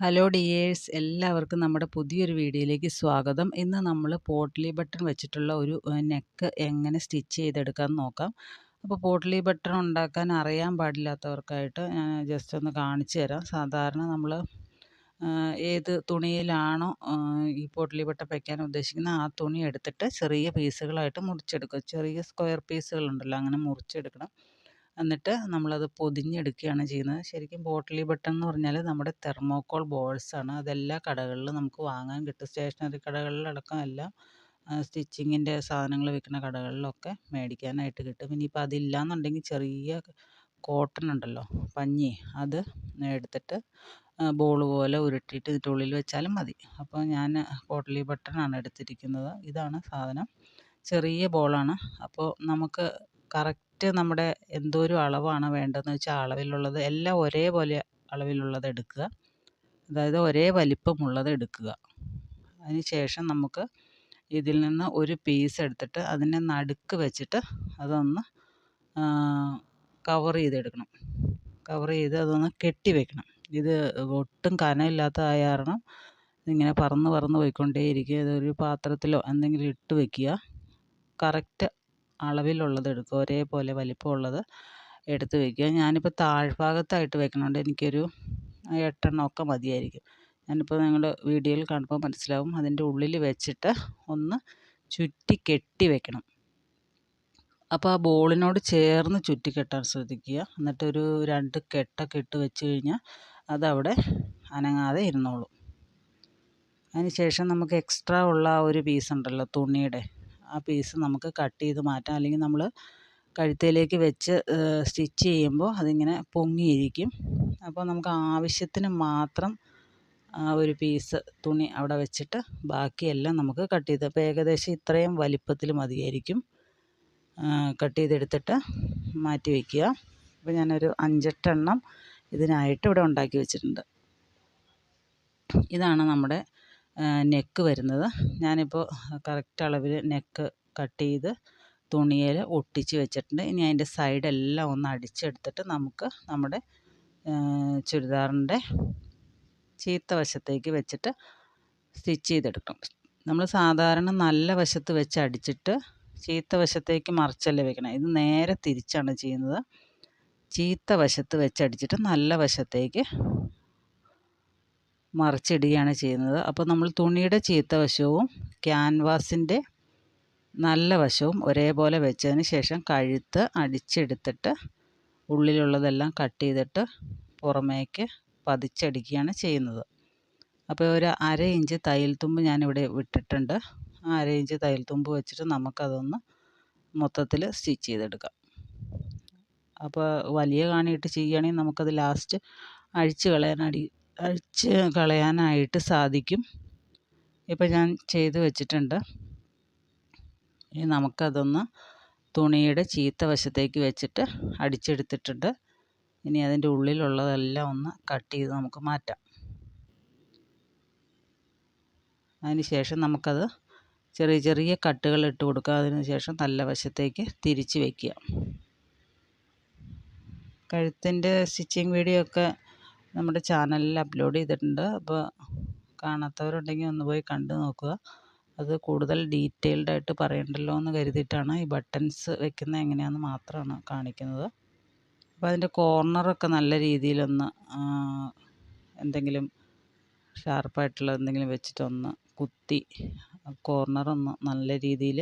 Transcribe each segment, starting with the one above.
Hello dears എല്ലാവർക്കും നമ്മുടെ പുതിയൊരു വീഡിയോയിലേക്ക് സ്വാഗതം. ഇന്ന് നമ്മൾ പോട്ട്ലി ബട്ടൺ വെച്ചിട്ടുള്ള ഒരു നെക്ക് എങ്ങനെ സ്റ്റിച്ച് ചെയ്തെടുക്കാമെന്ന് നോക്കാം. അപ്പോൾ പോട്ട്ലി ബട്ടൺ ഉണ്ടാക്കാൻ അറിയാൻ പാടില്ലാത്തവർക്കായിട്ട് ഞാൻ ജസ്റ്റ് ഒന്ന് കാണിച്ചു തരാം. സാധാരണ നമ്മൾ ഏത് തുണിയിലാണോ ഈ പോട്ട്ലി ബട്ടൺ വയ്ക്കാൻ ഉദ്ദേശിക്കുന്നത് ആ തുണി എടുത്തിട്ട് ചെറിയ പീസുകളായിട്ട് മുറിച്ചെടുക്കുക. ചെറിയ സ്ക്വയർ പീസുകളുണ്ടല്ലോ അങ്ങനെ മുറിച്ചെടുക്കണം. എന്നിട്ട് നമ്മളത് പൊതിഞ്ഞെടുക്കുകയാണ് ചെയ്യുന്നത്. ശരിക്കും ബോട്ടിലി ബട്ടൺ എന്ന് പറഞ്ഞാൽ നമ്മുടെ തെർമോക്കോൾ ബോൾസാണ് അതെല്ലാ കടകളിലും നമുക്ക് വാങ്ങാൻ കിട്ടും. സ്റ്റേഷനറി കടകളിലടക്കം എല്ലാം സ്റ്റിച്ചിങ്ങിന്റെ സാധനങ്ങൾ വിൽക്കുന്ന കടകളിലൊക്കെ മേടിക്കാനായിട്ട് കിട്ടും. ഇനിയിപ്പോൾ അതില്ലയെന്നുണ്ടെങ്കിൽ ചെറിയ കോട്ടൺ ഉണ്ടല്ലോ പഞ്ഞി അത് എടുത്തിട്ട് ബോൾ പോലെ ഉരുട്ടിയിട്ട് ഇതിന്റെ ഉള്ളിൽ വെച്ചാലും മതി. അപ്പോൾ ഞാൻ പോട്ട്ലി ബട്ടണാണ് എടുത്തിരിക്കുന്നത്. ഇതാണ് സാധനം. ചെറിയ ബോളാണ് അപ്പോൾ നമുക്ക് കറക്റ്റ് കറക്റ്റ് നമ്മുടെ എന്തോരം അളവാണ് വേണ്ടതെന്ന് വെച്ചാൽ അളവിലുള്ളത് എല്ലാം ഒരേപോലെ അളവിലുള്ളത് എടുക്കുക. അതായത് ഒരേ വലിപ്പമുള്ളത് എടുക്കുക. അതിന് ശേഷം നമുക്ക് ഇതിൽ നിന്ന് ഒരു പീസ് എടുത്തിട്ട് അതിനെ നടുക്ക് വെച്ചിട്ട് അതൊന്ന് കവർ ചെയ്തെടുക്കണം. കവർ ചെയ്ത് അതൊന്ന് കെട്ടി വെക്കണം. ഇത് ഒട്ടും കനമില്ലാത്തതായ കാരണം ഇതിങ്ങനെ പറന്ന് പറന്ന് പോയിക്കൊണ്ടേയിരിക്കും ഇതൊരു പാത്രത്തിലോ എന്തെങ്കിലും ഇട്ട് വെക്കുക. കറക്റ്റ് അളവിലുള്ളത് എടുക്കുക ഒരേപോലെ വലിപ്പമുള്ളത് എടുത്ത് വയ്ക്കുക ഞാനിപ്പോൾ താഴ്ഭാഗത്തായിട്ട് വെക്കണോണ്ട്. എനിക്കൊരു എട്ടെണ്ണമൊക്കെ മതിയായിരിക്കും. ഞാനിപ്പോൾ നിങ്ങൾ വീഡിയോയിൽ കാണുമ്പോൾ മനസ്സിലാവും. അതിന്റെ ഉള്ളിൽ വെച്ചിട്ട് ഒന്ന് ചുറ്റി കെട്ടി വെക്കണം. അപ്പോൾ ആ ബോളിനോട് ചേർന്ന് ചുറ്റി കെട്ടാൻ ശ്രദ്ധിക്കുക. എന്നിട്ടൊരു രണ്ട് കെട്ടൊക്കെ ഇട്ട് വെച്ച് കഴിഞ്ഞാൽ അതവിടെ അനങ്ങാതെ ഇരുന്നോളും. അതിന് ശേഷം നമുക്ക് എക്സ്ട്രാ ഉള്ള ആ ഒരു പീസ് ഉണ്ടല്ലോ തുണിയുടെ. ആ പീസ് നമുക്ക് കട്ട് ചെയ്ത് മാറ്റാം. അല്ലെങ്കിൽ നമ്മൾ കഴുത്തിലേക്ക് വെച്ച് സ്റ്റിച്ച് ചെയ്യുമ്പോൾ അതിങ്ങനെ പൊങ്ങിയിരിക്കും. അപ്പോൾ നമുക്ക് ആവശ്യത്തിന് മാത്രം ഒരു പീസ് തുണി അവിടെ വെച്ചിട്ട് ബാക്കിയെല്ലാം നമുക്ക് കട്ട് ചെയ്ത് അപ്പോൾ ഏകദേശം ഇത്രയും വലിപ്പത്തിൽ മതിയായിരിക്കും. കട്ട് ചെയ്തെടുത്തിട്ട് മാറ്റി വയ്ക്കുക അപ്പോൾ ഞാനൊരു അഞ്ചെട്ടെണ്ണം ഇതിനായിട്ട് ഇവിടെ ഉണ്ടാക്കി വെച്ചിട്ടുണ്ട്. ഇതാണ് നമ്മുടെ നെക്ക് വരുന്നത്. ഞാനിപ്പോൾ കറക്റ്റ് അളവിൽ നെക്ക് കട്ട് ചെയ്ത് തുണിയിൽ ഒട്ടിച്ച് വെച്ചിട്ടുണ്ട്. ഇനി അതിന്റെ സൈഡെല്ലാം ഒന്ന് അടിച്ചെടുത്തിട്ട് നമുക്ക് നമ്മുടെ ചുരിദാറിന്റെ ചീത്ത വശത്തേക്ക് വെച്ചിട്ട് സ്റ്റിച്ച് ചെയ്തെടുക്കും നമ്മൾ സാധാരണ നല്ല വശത്ത് വെച്ച് അടിച്ചിട്ട് ചീത്ത വശത്തേക്ക് മറിച്ചല്ലേ വെക്കണം. ഇത് നേരെ തിരിച്ചാണ് ചെയ്യുന്നത്. ചീത്ത വശത്ത് വെച്ചടിച്ചിട്ട് നല്ല വശത്തേക്ക് മറിച്ചിടുകയാണ് ചെയ്യുന്നത്. അപ്പോൾ നമ്മൾ തുണിയുടെ ചീത്ത വശവും ക്യാൻവാസിന്റെ നല്ല വശവും ഒരേപോലെ വെച്ചതിന് ശേഷം കഴുത്ത് അടിച്ചെടുത്തിട്ട് ഉള്ളിലുള്ളതെല്ലാം കട്ട് ചെയ്തിട്ട് പുറമേക്ക് പതിച്ചടിക്കുകയാണ് ചെയ്യുന്നത്. അപ്പോൾ ഒരു അര ഇഞ്ച് തയ്യൽ തുമ്പ് ഞാനിവിടെ വിട്ടിട്ടുണ്ട്. ആ അര ഇഞ്ച് തയ്യൽ തുമ്പ് വെച്ചിട്ട് നമുക്കതൊന്ന് മൊത്തത്തിൽ സ്റ്റിച്ച് ചെയ്തെടുക്കാം. അപ്പോൾ വലിയ കാണിയിട്ട് ചെയ്യുകയാണെങ്കിൽ നമുക്കത് ലാസ്റ്റ് അഴിച്ച് കളയാനടി അഴിച്ച് കളയാനായിട്ട് സാധിക്കും. ഇപ്പം ഞാൻ ചെയ്ത് വെച്ചിട്ടുണ്ട്. ഇനി നമുക്കതൊന്ന് തുണിയുടെ ചീത്ത വശത്തേക്ക് വെച്ചിട്ട് അടിച്ചെടുത്തിട്ടുണ്ട്. ഇനി അതിന്റെ ഉള്ളിലുള്ളതെല്ലാം ഒന്ന് കട്ട് ചെയ്ത് നമുക്ക് മാറ്റാം. അതിന് ശേഷം നമുക്കത് ചെറിയ ചെറിയ കട്ടുകൾ ഇട്ട് കൊടുക്കുക. അതിന് ശേഷം നല്ല വശത്തേക്ക് തിരിച്ച് വയ്ക്കുക കഴുത്തിന്റെ സ്റ്റിച്ചിങ് വീഡിയോ ഒക്കെ നമ്മുടെ ചാനലിൽ അപ്ലോഡ് ചെയ്തിട്ടുണ്ട്. അപ്പോൾ കാണാത്തവരുണ്ടെങ്കിൽ ഒന്ന് പോയി കണ്ടു നോക്കുക. അത് കൂടുതൽ ഡീറ്റെയിൽഡ് ആയിട്ട് പറയണ്ടല്ലോ എന്ന് കരുതിയിട്ടാണ് ഈ ബട്ടൺസ് വെക്കുന്നത് എങ്ങനെയാണെന്ന് മാത്രമാണ് കാണിക്കുന്നത്. അപ്പോൾ അതിന്റെ കോർണറൊക്കെ നല്ല രീതിയിലൊന്ന് എന്തെങ്കിലും ഷാർപ്പായിട്ടുള്ള എന്തെങ്കിലും വെച്ചിട്ടൊന്ന് കുത്തി കോർണറൊന്ന് നല്ല രീതിയിൽ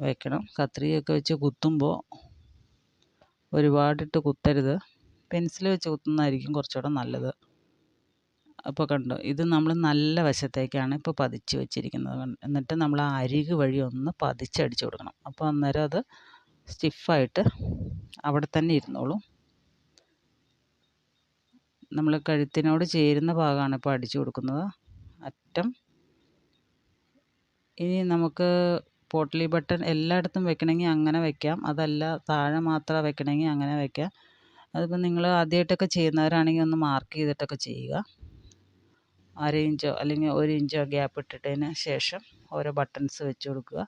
വെക്കണം. കത്രികയൊക്കെ വെച്ച് കുത്തുമ്പോൾ ഒരുപാടിട്ട് കുത്തരുത്. പെൻസിൽ വെച്ച് കുത്തുന്നതായിരിക്കും കുറച്ചുകൂടെ നല്ലത്. അപ്പോൾ കണ്ടോ ഇത് നമ്മൾ നല്ല വശത്തേക്കാണ് ഇപ്പോൾ പതിച്ച് വെച്ചിരിക്കുന്നത് എന്നിട്ട് നമ്മൾ ആ അരിക് വഴി ഒന്ന് പതിച്ചടിച്ച് കൊടുക്കണം. അപ്പോൾ അന്നേരം അത് സ്റ്റിഫായിട്ട് അവിടെ തന്നെ ഇരുന്നോളും. നമ്മൾ കഴുത്തിനോട് ചേരുന്ന ഭാഗമാണ് ഇപ്പോൾ അടിച്ചു കൊടുക്കുന്നത്. അറ്റം. ഇനി നമുക്ക് പോട്ട്ലി ബട്ടൺ എല്ലായിടത്തും വെക്കണമെങ്കിൽ അങ്ങനെ വെക്കാം. അതല്ല താഴെ മാത്രം വെക്കണമെങ്കിൽ അങ്ങനെ വെക്കാം. അതിപ്പോൾ നിങ്ങൾ ആദ്യമായിട്ടൊക്കെ ചെയ്യുന്നവരാണെങ്കിൽ ഒന്ന് മാർക്ക് ചെയ്തിട്ടൊക്കെ ചെയ്യുക. അര ഇഞ്ചോ അല്ലെങ്കിൽ ഒരു ഇഞ്ചോ ഗ്യാപ്പ് ഇട്ടിട്ടതിന് ശേഷം ഓരോ ബട്ടൺസ് വെച്ച് കൊടുക്കുക.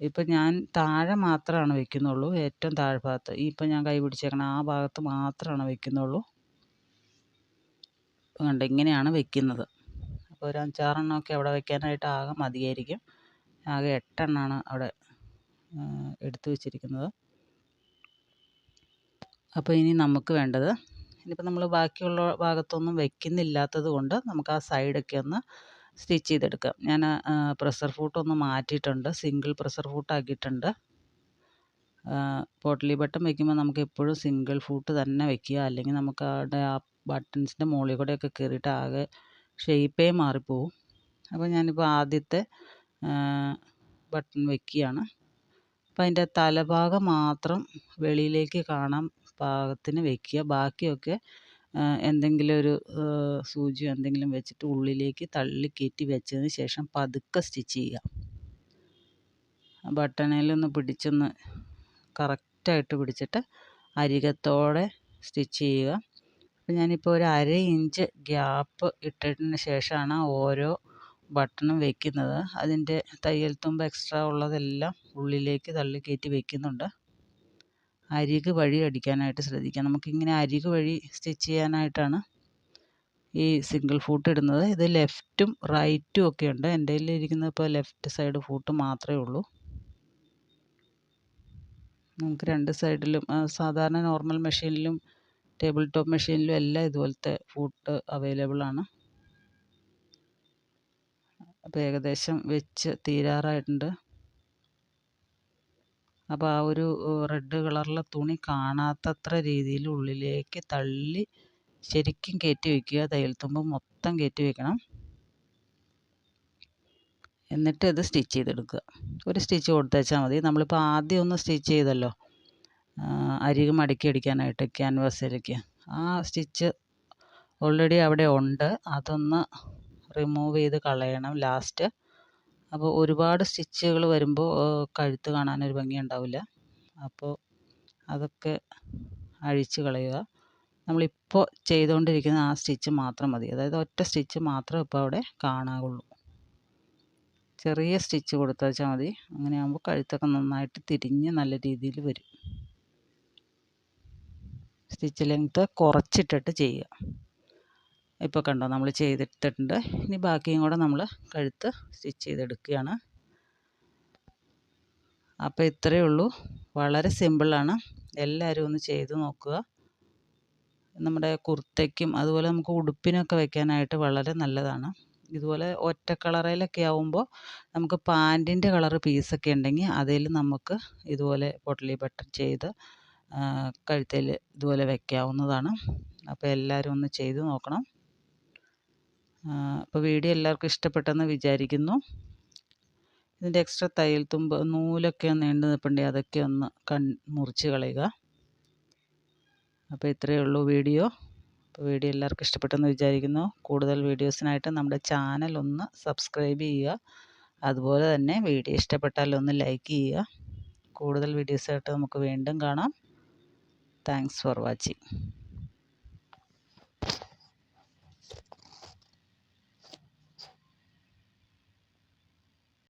ഇപ്പം ഞാൻ താഴെ മാത്രമാണ് വെക്കുന്നുള്ളൂ. ഏറ്റവും താഴ്ഭാഗത്ത് ഭാഗത്ത് ഇപ്പം ഞാൻ കൈ പിടിച്ചേക്കണം ആ ഭാഗത്ത് മാത്രമാണ് വെക്കുന്നുള്ളൂ. ഇപ്പം കണ്ടോ ഇങ്ങനെയാണ് വെക്കുന്നത്. അപ്പോൾ ഒരു അഞ്ചാറെണ്ണമൊക്കെ അവിടെ വെക്കാനായിട്ട് ആകെ മതിയായിരിക്കും. ആകെ എട്ടെണ്ണമാണ് അവിടെ എടുത്തു വെച്ചിരിക്കുന്നത്. അപ്പോൾ ഇനി നമുക്ക് വേണ്ടത് ഇനിയിപ്പോൾ നമ്മൾ ബാക്കിയുള്ള ഭാഗത്തൊന്നും വെക്കുന്നില്ലാത്തത് കൊണ്ട് നമുക്ക് ആ സൈഡൊക്കെ ഒന്ന് സ്റ്റിച്ച് ചെയ്തെടുക്കാം. ഞാൻ പ്രഷർ ഫൂട്ടൊന്ന് മാറ്റിയിട്ടുണ്ട്. സിംഗിൾ പ്രഷർ ഫൂട്ടാക്കിയിട്ടുണ്ട് പോട്ടലി ബട്ടൺ വെക്കുമ്പോൾ നമുക്ക് എപ്പോഴും സിംഗിൾ ഫൂട്ട് തന്നെ വെക്കുക. അല്ലെങ്കിൽ നമുക്ക് അവിടെ ആ ബട്ടൺസിന്റെ മുകളിൽ കൂടെയൊക്കെ കയറിയിട്ട് ആകെ ഷേപ്പേ മാറിപ്പോവും. അപ്പോൾ ഞാനിപ്പോൾ ആദ്യത്തെ ബട്ടൺ വെക്കുകയാണ്. അപ്പോൾ അതിന്റെ തലഭാഗം മാത്രം വെളിയിലേക്ക് കാണാൻ പാകത്തിന് വെക്കുക. ബാക്കിയൊക്കെ എന്തെങ്കിലും ഒരു സൂചിയോ എന്തെങ്കിലും വെച്ചിട്ട് ഉള്ളിലേക്ക് തള്ളി കയറ്റി വെച്ചതിന് ശേഷം പതുക്കെ സ്റ്റിച്ച് ചെയ്യുക. ബട്ടണേലൊന്ന് പിടിച്ചൊന്ന് കറക്റ്റായിട്ട് പിടിച്ചിട്ട് അരികത്തോടെ സ്റ്റിച്ച് ചെയ്യുക. അപ്പം ഞാനിപ്പോൾ ഒരു അര ഇഞ്ച് ഗ്യാപ്പ് ഇട്ടതിന് ശേഷമാണ് ഓരോ ബട്ടണും വെക്കുന്നത്. അതിന്റെ തയ്യൽ തുമ്പ് എക്സ്ട്രാ ഉള്ളതെല്ലാം ഉള്ളിലേക്ക് തള്ളി കയറ്റി വെക്കുന്നുണ്ട്. അരിക് വഴി അടിക്കാനായിട്ട് ശ്രദ്ധിക്കുക നമുക്കിങ്ങനെ അരിക് വഴി സ്റ്റിച്ച് ചെയ്യാനായിട്ടാണ് ഈ സിംഗിൾ ഫൂട്ട് ഇടുന്നത്. ഇത് ലെഫ്റ്റും റൈറ്റും ഒക്കെ ഉണ്ട്. എന്റെ ഇരിക്കുന്നത് ഇപ്പോൾ ലെഫ്റ്റ് സൈഡ് ഫൂട്ട് മാത്രമേ ഉള്ളൂ. നമുക്ക് രണ്ട് സൈഡിലും സാധാരണ നോർമൽ മെഷീനിലും ടേബിൾ ടോപ്പ് മെഷീനിലും എല്ലാം ഇതുപോലത്തെ ഫൂട്ട് അവൈലബിൾ ആണ്. അപ്പോൾ ഏകദേശം വെച്ച് തീരാറായിട്ടുണ്ട്. അപ്പോൾ ആ ഒരു റെഡ് കളറിലെ തുണി കാണാത്തത്ര രീതിയിൽ ഉള്ളിലേക്ക് തള്ളി ശരിക്കും കയറ്റി വയ്ക്കുക തയ്യൽ തുമ്പ് മൊത്തം കയറ്റി വയ്ക്കണം എന്നിട്ട് ഇത് സ്റ്റിച്ച് ചെയ്തെടുക്കുക. ഒരു സ്റ്റിച്ച് കൊടുത്തേച്ചാൽ മതി. നമ്മളിപ്പോൾ ആദ്യം ഒന്ന് സ്റ്റിച്ച് ചെയ്തല്ലോ. അരിക് മടക്കി അടിക്കാനായിട്ട് ക്യാൻവാസിലേക്ക് ആ സ്റ്റിച്ച് ഓൾറെഡി അവിടെ ഉണ്ട്. അതൊന്ന് റിമൂവ് ചെയ്ത് കളയണം. ലാസ്റ്റ് അപ്പോൾ ഒരുപാട് സ്റ്റിച്ചുകൾ വരുമ്പോൾ കഴുത്ത് കാണാനൊരു ഭംഗി ഉണ്ടാവില്ല അപ്പോൾ അതൊക്കെ അഴിച്ച് കളയുക. നമ്മളിപ്പോൾ ചെയ്തുകൊണ്ടിരിക്കുന്ന ആ സ്റ്റിച്ച് മാത്രം മതി. അതായത് ഒറ്റ സ്റ്റിച്ച് മാത്രം ഇപ്പോൾ അവിടെ കാണാവുള്ളൂ. ചെറിയ സ്റ്റിച്ച് കൊടുത്താൽ മതി. അങ്ങനെയാകുമ്പോൾ കഴുത്തൊക്കെ നന്നായിട്ട് തിരിഞ്ഞ് നല്ല രീതിയിൽ വരും. സ്റ്റിച്ച് ലെങ്ത്ത് കുറച്ചിട്ടിട്ട് ചെയ്യുക. ഇപ്പോൾ കണ്ടോ നമ്മൾ ചെയ്തിട്ടുണ്ട്. ഇനി ബാക്കിയും കൂടെ നമ്മൾ കഴുത്ത് സ്റ്റിച്ച് ചെയ്തെടുക്കുകയാണ്. അപ്പോൾ ഇത്രയേ ഉള്ളൂ. വളരെ സിമ്പിളാണ് എല്ലാവരും ഒന്ന് ചെയ്ത് നോക്കുക. നമ്മുടെ കുർത്തയ്ക്കും അതുപോലെ നമുക്ക് ഉടുപ്പിനൊക്കെ വെക്കാനായിട്ട് വളരെ നല്ലതാണ്. ഇതുപോലെ ഒറ്റ കളറിലൊക്കെ ആവുമ്പോൾ നമുക്ക് പാന്റിന്റെ കളറ് പീസൊക്കെ ഉണ്ടെങ്കിൽ അതിൽ നമുക്ക് ഇതുപോലെ പൊട്ടലി ബട്ടൺ ചെയ്ത് കഴുത്തിൽ ഇതുപോലെ വെക്കാവുന്നതാണ്. അപ്പോൾ എല്ലാവരും ഒന്ന് ചെയ്ത് നോക്കണം. അപ്പോൾ വീഡിയോ എല്ലാവർക്കും ഇഷ്ടപ്പെട്ടെന്ന് വിചാരിക്കുന്നു. ഇതിന്റെ എക്സ്ട്രാ തയ്യൽ തുമ്പ് നൂലൊക്കെ നീണ്ടു നിൽപ്പുണ്ടെങ്കിൽ അതൊക്കെ ഒന്ന് കൺ മുറിച്ച് കളയുക. അപ്പോൾ ഇത്രയേ ഉള്ളൂ വീഡിയോ. അപ്പോൾ വീഡിയോ എല്ലാവർക്കും ഇഷ്ടപ്പെട്ടെന്ന് വിചാരിക്കുന്നു. കൂടുതൽ വീഡിയോസിനായിട്ട് നമ്മുടെ ചാനൽ ഒന്ന് സബ്സ്ക്രൈബ് ചെയ്യുക. അതുപോലെ തന്നെ വീഡിയോ ഇഷ്ടപ്പെട്ടാൽ ഒന്ന് ലൈക്ക് ചെയ്യുക. കൂടുതൽ വീഡിയോസായിട്ട് നമുക്ക് വീണ്ടും കാണാം. Thanks for watching.